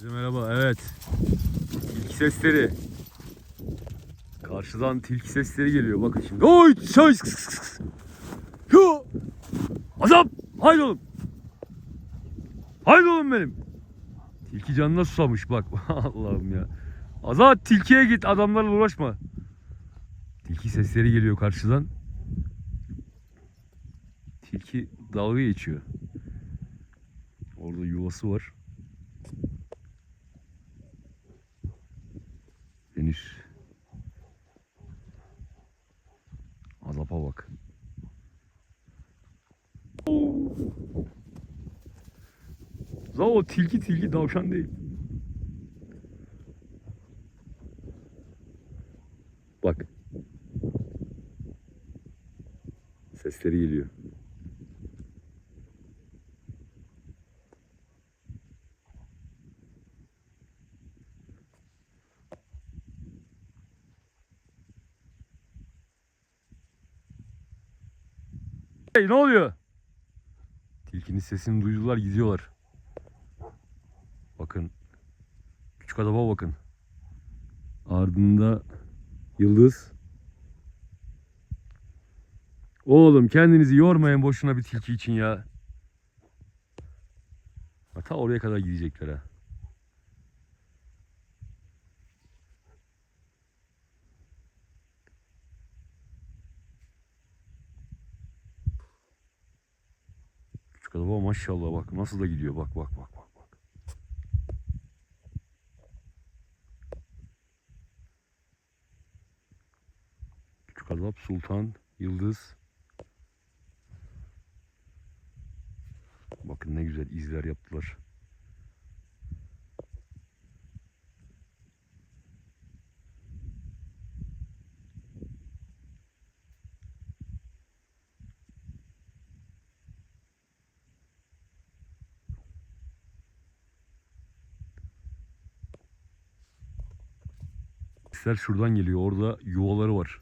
Herkese merhaba. Evet. Tilki sesleri. Karşıdan tilki sesleri geliyor. Bakın şimdi. Oy! Şöy! Hu! Azap! Haydi oğlum. Haydi oğlum benim. Tilki canına susamış bak. Allah'ım ya. Azat tilkiye git adamlarla uğraşma. Tilki sesleri geliyor karşıdan. Tilki dalga geçiyor. Orada yuvası var. Henüz. Azapa bak. Za o tilki tilki davşan değil. Bak. Sesleri geliyor. Hey ne oluyor? Tilkinin sesini duydular gidiyorlar. Bakın. Küçük adama bakın. Ardında yıldız. Oğlum kendinizi yormayın boşuna bir tilki için ya. Ta oraya kadar gidecekler ha. Küçük adama maşallah bak nasıl da gidiyor bak bak bak Adap, Sultan, Yıldız. Bakın ne güzel izler yaptılar. Sesler şuradan geliyor. Orada yuvaları var.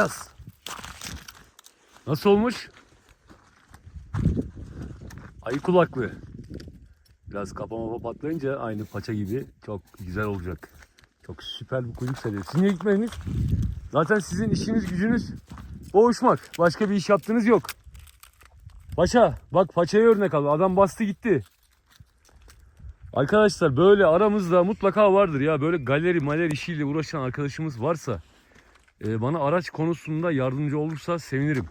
Yaz. Nasıl olmuş? Ayı kulaklı. Biraz kapama patlayınca aynı paça gibi çok güzel olacak. Çok süper bir kuyruk seviyor. Sizin niye gitmediniz? Zaten sizin işiniz gücünüz boğuşmak. Başka bir iş yaptığınız yok. Paşa bak paçaya örnek al. Adam bastı gitti. Arkadaşlar böyle aramızda mutlaka vardır ya. Böyle galeri maler işiyle uğraşan arkadaşımız varsa e, bana araç konusunda yardımcı olursa sevinirim.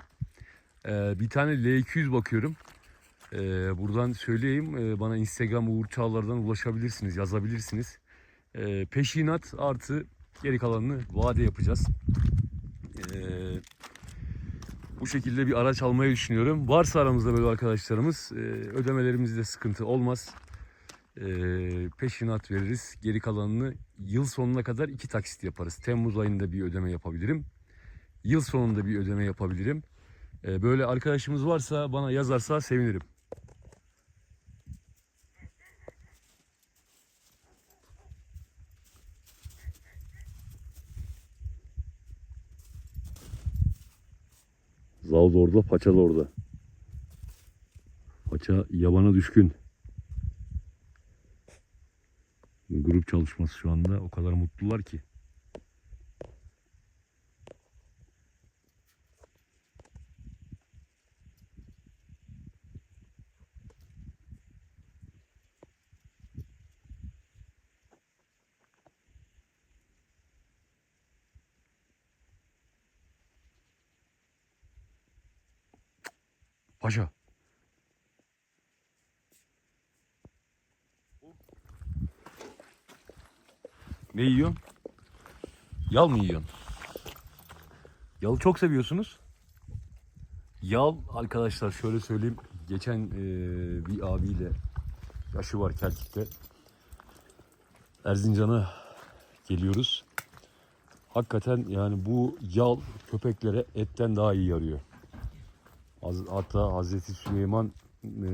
E, bir tane L200 bakıyorum. E, buradan söyleyeyim bana Instagram Uğur Çağlar'dan ulaşabilirsiniz, yazabilirsiniz. Peşinat artı geri kalanını vade yapacağız. Bu şekilde bir araç almayı düşünüyorum. Varsa aramızda böyle arkadaşlarımız ödemelerimizde sıkıntı olmaz. Peşinat veririz. Geri kalanını yıl sonuna kadar iki taksit yaparız. Temmuz ayında bir ödeme yapabilirim. Yıl sonunda bir ödeme yapabilirim. E, böyle arkadaşımız varsa bana yazarsa sevinirim. Zavz orada, paça da orada. Paça yabana düşkün. Grup çalışması şu anda o kadar mutlular ki. Paşa. Ne yiyorsun? Yal mı yiyorsun? Yalı çok seviyorsunuz. Yal arkadaşlar şöyle söyleyeyim geçen e, bir abiyle yaşı var Kelkik'te. Erzincan'a geliyoruz. Hakikaten yani bu yal köpeklere etten daha iyi yarıyor. Hatta Hazreti Süleyman e,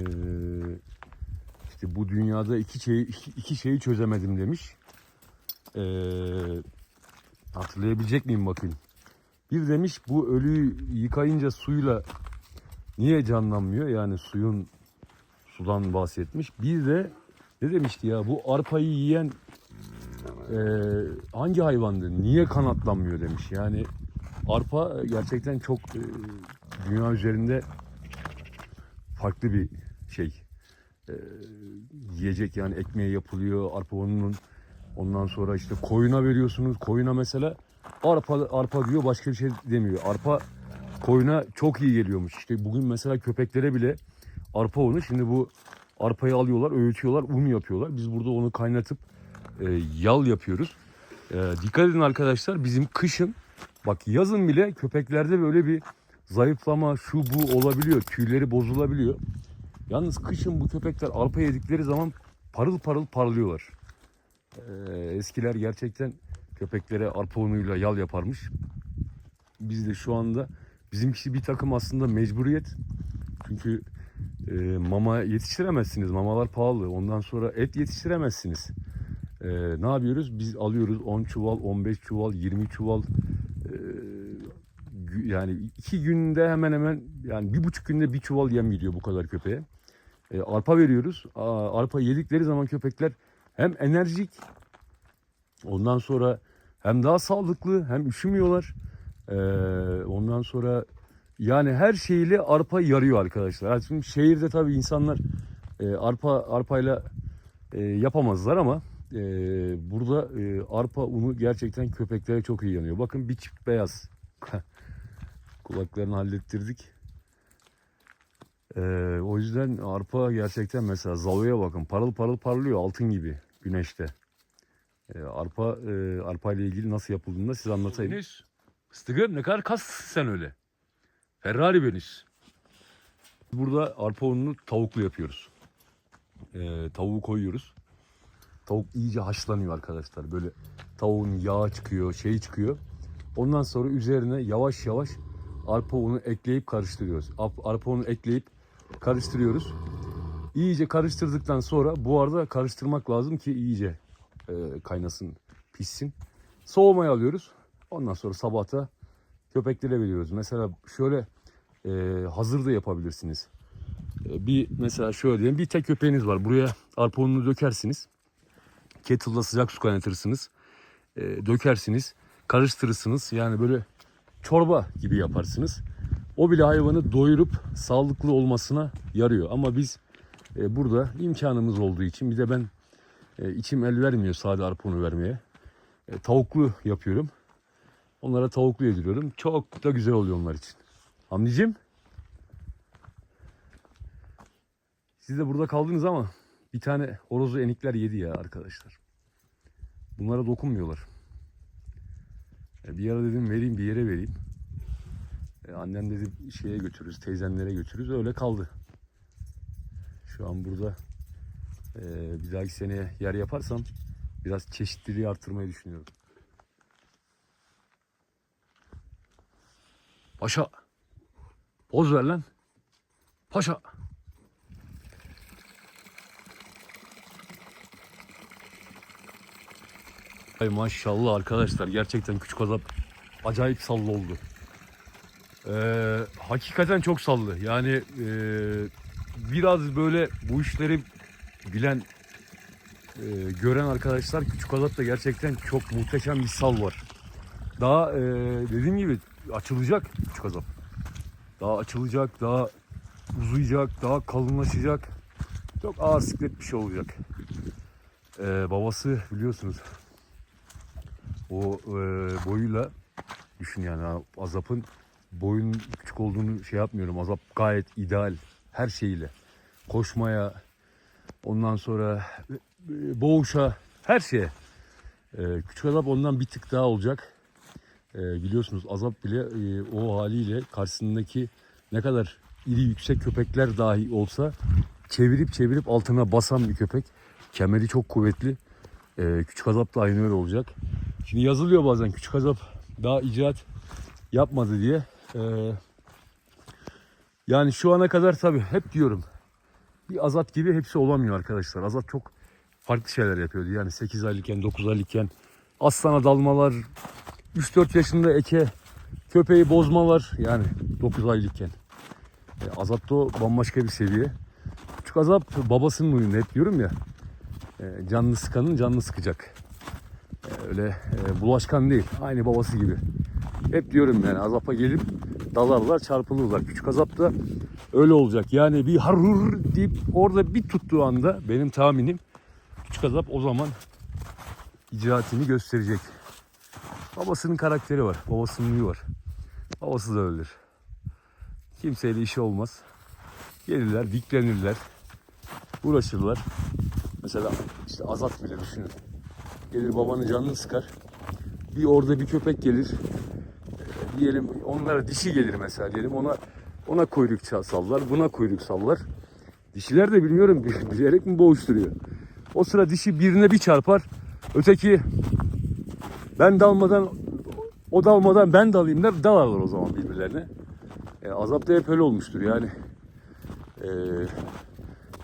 işte bu dünyada iki şeyi iki şeyi çözemedim demiş. E, hatırlayabilecek miyim bakayım. Bir demiş bu ölüyü yıkayınca suyla niye canlanmıyor? Yani suyun sudan bahsetmiş. Bir de ne demişti ya bu arpayı yiyen e, hangi hayvandı? Niye kanatlanmıyor demiş. Yani arpa gerçekten çok e, dünya üzerinde farklı bir şey. E, yiyecek yani ekmeğe yapılıyor. Arpa ununun ondan sonra işte koyuna veriyorsunuz. Koyuna mesela arpa arpa diyor başka bir şey demiyor. Arpa koyuna çok iyi geliyormuş. İşte bugün mesela köpeklere bile arpa unu şimdi bu arpayı alıyorlar, öğütüyorlar, un yapıyorlar. Biz burada onu kaynatıp e, yal yapıyoruz. E, dikkat edin arkadaşlar bizim kışın bak yazın bile köpeklerde böyle bir zayıflama şu bu olabiliyor. Tüyleri bozulabiliyor. Yalnız kışın bu köpekler arpa yedikleri zaman parıl parıl parlıyorlar. E, eskiler gerçekten köpeklere arpa unuyla yal yaparmış. Biz de şu anda bizimkisi bir takım aslında mecburiyet. Çünkü e, mama yetiştiremezsiniz. Mamalar pahalı. Ondan sonra et yetiştiremezsiniz. E, ne yapıyoruz? Biz alıyoruz 10 çuval, 15 çuval, 20 çuval. e, yani iki günde hemen hemen yani bir buçuk günde bir çuval yem gidiyor bu kadar köpeğe. E, arpa veriyoruz. Aa, arpa yedikleri zaman köpekler hem enerjik ondan sonra hem daha sağlıklı hem üşümüyorlar. E, ondan sonra yani her şeyle arpa yarıyor arkadaşlar. Ha, Şimdi şehirde tabii insanlar e, arpa arpayla e, yapamazlar ama e, burada e, arpa unu gerçekten köpeklere çok iyi yanıyor. Bakın çift beyaz. Kulaklarını hallettirdik. E, o yüzden arpa gerçekten mesela Zalo'ya bakın parıl parıl parlıyor altın gibi güneşte. E, arpa e, arpa ile ilgili nasıl yapıldığını da size anlatayım. Enes, Stigır ne kadar kas sen öyle. Ferrari beniz. Burada arpa ununu tavuklu yapıyoruz. Ee, tavuğu koyuyoruz. Tavuk iyice haşlanıyor arkadaşlar. Böyle tavuğun yağı çıkıyor, şey çıkıyor. Ondan sonra üzerine yavaş yavaş arpa unu ekleyip karıştırıyoruz. Arpa unu ekleyip karıştırıyoruz. İyice karıştırdıktan sonra bu arada karıştırmak lazım ki iyice e, kaynasın, pişsin. Soğumaya alıyoruz. Ondan sonra sabahta köpeklere veriyoruz. Mesela şöyle e, hazır da yapabilirsiniz. E, bir mesela şöyle diyelim bir tek köpeğiniz var. Buraya arpa ununu dökersiniz. Kettle'da sıcak su kaynatırsınız. E, dökersiniz. Karıştırırsınız. Yani böyle çorba gibi yaparsınız. O bile hayvanı doyurup sağlıklı olmasına yarıyor. Ama biz e, burada imkanımız olduğu için bir de ben e, içim el vermiyor sade arpa unu vermeye. E, tavuklu yapıyorum. Onlara tavuklu yediriyorum. Çok da güzel oluyor onlar için. Hamdicim. Siz de burada kaldınız ama bir tane horozu enikler yedi ya arkadaşlar. Bunlara dokunmuyorlar. E, bir ara dedim vereyim bir yere vereyim. E, annem dedi şeye götürürüz, teyzenlere götürürüz. Öyle kaldı. Şu an burada e, bir dahaki seneye yer yaparsam biraz çeşitliliği arttırmayı düşünüyorum. Paşa. Poz ver lan. Paşa. Ay maşallah arkadaşlar gerçekten küçük azap acayip sallı oldu. Ee, hakikaten çok sallı. Yani e, biraz böyle bu işleri bilen e, gören arkadaşlar küçük azapta gerçekten çok muhteşem bir sal var. Daha e, dediğim gibi açılacak küçük azap. Daha açılacak, daha uzayacak, daha kalınlaşacak. Çok ağır siklet bir şey olacak. Ee, babası biliyorsunuz o e, boyuyla düşün yani Azap'ın boyun küçük olduğunu şey yapmıyorum. Azap gayet ideal her şeyiyle. Koşmaya, ondan sonra e, boğuşa, her şeye. E, küçük Azap ondan bir tık daha olacak. E, biliyorsunuz Azap bile e, o haliyle karşısındaki ne kadar iri yüksek köpekler dahi olsa çevirip çevirip altına basan bir köpek. Kemeri çok kuvvetli. Ee, küçük azap da aynı öyle olacak. Şimdi yazılıyor bazen küçük azap daha icraat yapmadı diye. Ee, yani şu ana kadar tabii hep diyorum bir azat gibi hepsi olamıyor arkadaşlar. Azat çok farklı şeyler yapıyordu. Yani 8 aylıkken 9 aylıkken aslana dalmalar 3-4 yaşında eke köpeği bozmalar yani 9 aylıkken. E, azap da o bambaşka bir seviye. Küçük azap babasının oyunu hep diyorum ya. E, canını sıkanın canını sıkacak. E, öyle e, bulaşkan değil. Aynı babası gibi. Hep diyorum yani azapa gelip dalarlar çarpılırlar. Küçük azap da öyle olacak. Yani bir harur deyip orada bir tuttuğu anda benim tahminim küçük azap o zaman icraatini gösterecek. Babasının karakteri var. Babasının huyu var. Babası da öyledir. Kimseyle işi olmaz. Gelirler, diklenirler. Uğraşırlar. Mesela işte Azat bile düşünün. Gelir babanın canını sıkar. Bir orada bir köpek gelir. Diyelim onlara dişi gelir mesela diyelim ona ona kuyruk sallar, buna kuyruk sallar. Dişiler de bilmiyorum bil- bilerek mi boğuşturuyor. O sıra dişi birine bir çarpar. Öteki ben dalmadan o dalmadan ben dalayım der dalarlar o zaman birbirlerine. E, azap da hep öyle olmuştur yani. E,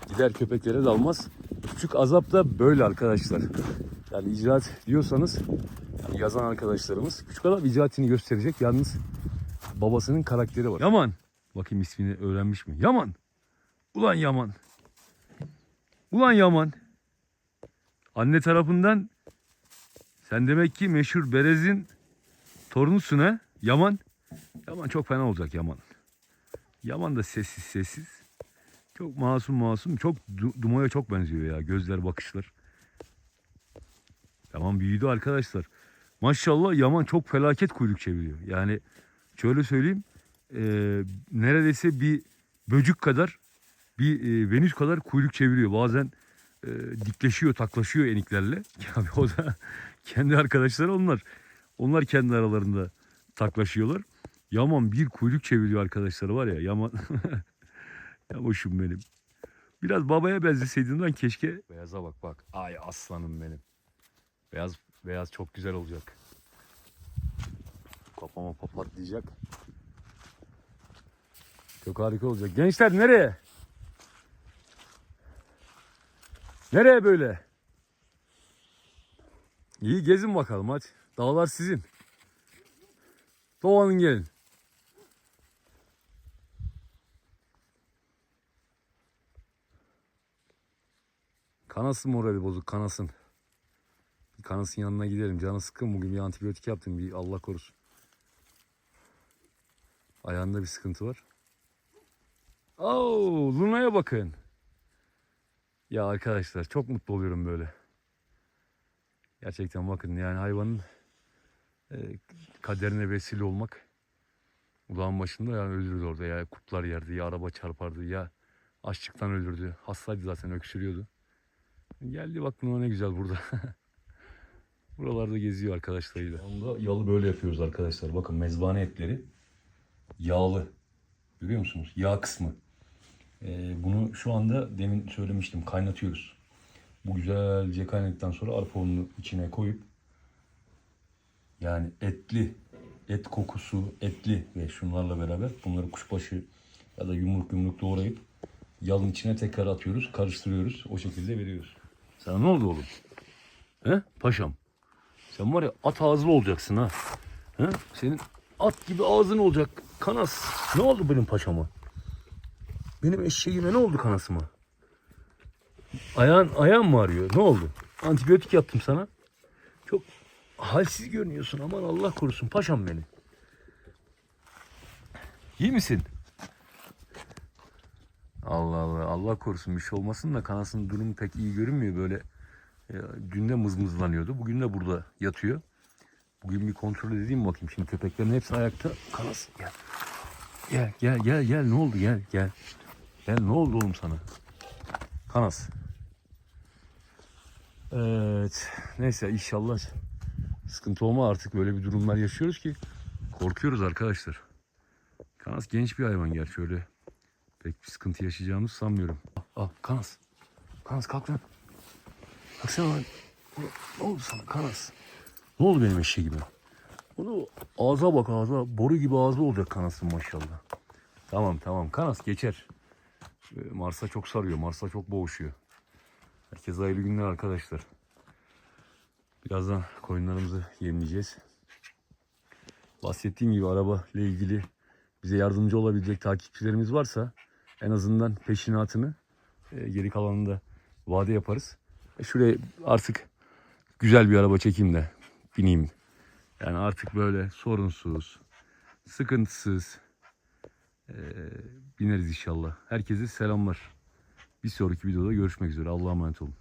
gider köpeklere dalmaz. Küçük azap da böyle arkadaşlar. Yani icraat diyorsanız yani yazan arkadaşlarımız küçük azap icraatini gösterecek. Yalnız babasının karakteri var. Yaman. Bakayım ismini öğrenmiş mi? Yaman. Ulan Yaman. Ulan Yaman. Anne tarafından sen demek ki meşhur Berez'in torunusun ha? Yaman. Yaman çok fena olacak Yaman. Yaman da sessiz sessiz. Çok masum masum. Çok Du- Dumo'ya çok benziyor ya. Gözler bakışlar. Yaman büyüdü arkadaşlar. Maşallah Yaman çok felaket kuyruk çeviriyor. Yani şöyle söyleyeyim. e, neredeyse bir böcük kadar bir e, venüs kadar kuyruk çeviriyor. Bazen e, dikleşiyor, taklaşıyor eniklerle. Yani o da kendi arkadaşları onlar. Onlar kendi aralarında taklaşıyorlar. Yaman bir kuyruk çeviriyor arkadaşları var ya. Yaman Yamoşum benim. Biraz babaya benzeseydin lan keşke. Beyaza bak bak. Ay aslanım benim. Beyaz beyaz çok güzel olacak. Kafama papatlayacak. Çok harika olacak. Gençler nereye? Nereye böyle? İyi gezin bakalım hadi. Dağlar sizin. Doğanın gelin. Kanasın morali bozuk kanasın. Kanasın yanına gidelim. Canı sıkkın bugün bir antibiyotik yaptım. Bir Allah korusun. Ayağında bir sıkıntı var. Oo, Luna'ya bakın. Ya arkadaşlar çok mutlu oluyorum böyle. Gerçekten bakın yani hayvanın e, kaderine vesile olmak Ulağın başında yani öldürdü orada ya kurtlar yerdi ya araba çarpardı ya açlıktan öldürdü. Hastaydı zaten öksürüyordu. Geldi bak Luna ne güzel burada. Buralarda geziyor arkadaşlarıyla. Onda yalı böyle yapıyoruz arkadaşlar. Bakın mezbane etleri yağlı. Görüyor musunuz? Yağ kısmı. Ee, bunu şu anda demin söylemiştim kaynatıyoruz. Bu güzelce kaynadıktan sonra arpa ununu içine koyup yani etli, et kokusu etli ve şunlarla beraber bunları kuşbaşı ya da yumruk yumruk doğrayıp yalın içine tekrar atıyoruz, karıştırıyoruz. O şekilde veriyoruz. Sana ne oldu oğlum? He? Paşam. Sen var ya at ağızlı olacaksın ha. He? Senin at gibi ağzın olacak. Kanas. Ne oldu benim paşama? Benim eşeğime ne oldu kanasıma? Ayağın, ayağın mı ağrıyor? Ne oldu? Antibiyotik yaptım sana. Çok halsiz görünüyorsun. Aman Allah korusun paşam beni. İyi misin? Allah Allah. Allah korusun bir şey olmasın da kanasının durumu pek iyi görünmüyor. Böyle dün de mızmızlanıyordu. Bugün de burada yatıyor. Bugün bir kontrol edeyim bakayım. Şimdi köpeklerin hepsi ayakta. Kanas gel. Gel gel gel gel. Ne oldu gel gel. Gel ne oldu oğlum sana? Kanas. Evet. Neyse inşallah sıkıntı olma artık böyle bir durumlar yaşıyoruz ki korkuyoruz arkadaşlar. Kanas genç bir hayvan gerçi öyle Pek bir sıkıntı yaşayacağımızı sanmıyorum. Ah, ah Kanas. Kanas kalk lan. Baksana. Ne, ne oldu sana Kanas? Ne oldu benim eşeğime? Bunu ağza bak ağza. Boru gibi ağzı olacak Kanas'ın maşallah. Tamam tamam Kanas geçer. Mars'a çok sarıyor. Mars'a çok boğuşuyor. Herkese hayırlı günler arkadaşlar. Birazdan koyunlarımızı yemleyeceğiz. Bahsettiğim gibi araba ile ilgili bize yardımcı olabilecek takipçilerimiz varsa en azından peşinatını e, geri kalanını da vade yaparız. Şuraya artık güzel bir araba çekeyim de bineyim. Yani artık böyle sorunsuz, sıkıntısız e, bineriz inşallah. Herkese selamlar. Bir sonraki videoda görüşmek üzere. Allah'a emanet olun.